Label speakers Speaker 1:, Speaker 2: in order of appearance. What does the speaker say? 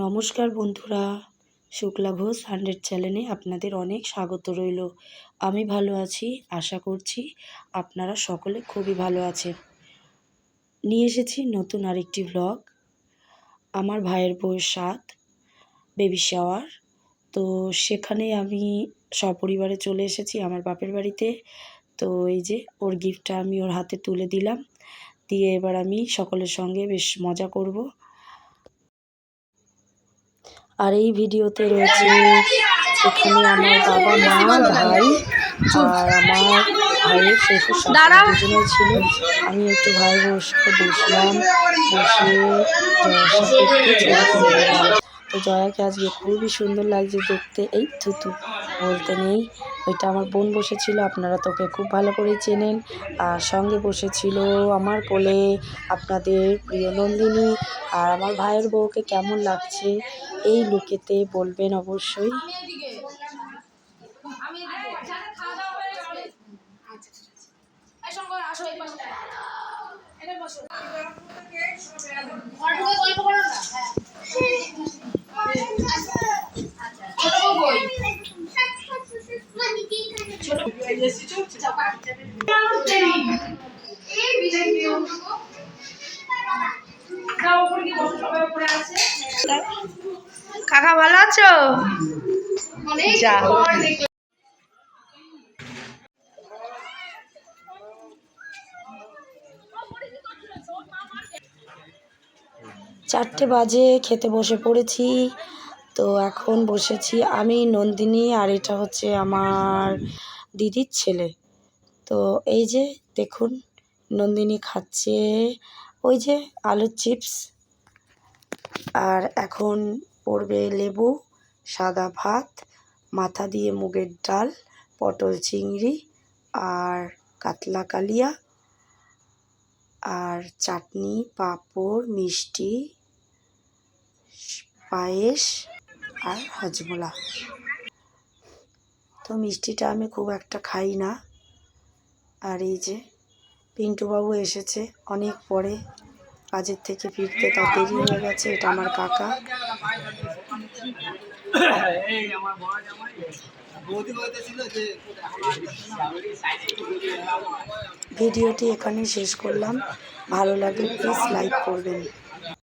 Speaker 1: নমস্কার বন্ধুরা, শুক্লা ঘোষ হান্ড্রেড চ্যানেলে আপনাদের অনেক স্বাগত রইল। আমি ভালো আছি, আশা করছি আপনারা সকলে খুবই ভালো আছেন। নিয়ে এসেছি নতুন আরেকটি ব্লগ আমার ভাইয়ের বউয়ের সাথ বেবি শাওয়ার তো সেখানে আমি সপরিবারে চলে এসেছি আমার বাপের বাড়িতে। তো এই যে ওর গিফটটা আমি ওর হাতে তুলে দিলাম। দিয়ে এবার আমি সকলের সঙ্গে বেশ মজা করব। আর এই ভিডিওতে রয়েছে এখানে আমার বাবা মা ভাই আর আমার ভাইয়ের শ্বশুর শাশুড়ি দুজনে ছিল আমি একটু ভাইয়ের বসে বসলাম বসে একটু। তো জয়াকে আজকে খুবই সুন্দর লাগছে দেখতে? এই থুতু বলতে নেই। ওইটা আমার বোন বসেছিল, আপনারা তোকে খুব ভালো করেই চেনেন। আর সঙ্গে বসেছিল আমার কোলে আপনাদের প্রিয় নন্দিনী আর আমার ভাইয়ের বউকে কেমন লাগছে? এই লুকেতে বলবেন অবশ্যই।
Speaker 2: কাকা ভালো আছো?
Speaker 1: চারটে বাজে, খেতে বসে পড়েছি। তো এখন বসেছি আমি, নন্দিনী, আর এটা হচ্ছে আমার দিদির ছেলে। তো এই যে দেখুন, নন্দিনী খাচ্ছে ওই যে আলুর চিপস। আর এখন পড়বে লেবু, সাদা ভাত, মাথা দিয়ে মুগের ডাল, পটল চিংড়ি আর কাতলা কালিয়া। আর চাটনি, পাঁপড়, মিষ্টি, পায়েস আর হজমোলা। তো মিষ্টিটা আমি খুব একটা খাই না। আর এই যে পিন্টুবাবু এসেছে অনেক পরে, কাজের থেকে ফিরতে তার দেরি হয়ে গেছে, এটা আমার কাকা। ভিডিওটি এখানে শেষ করলাম। ভালো লাগলে প্লিজ লাইক করবেন।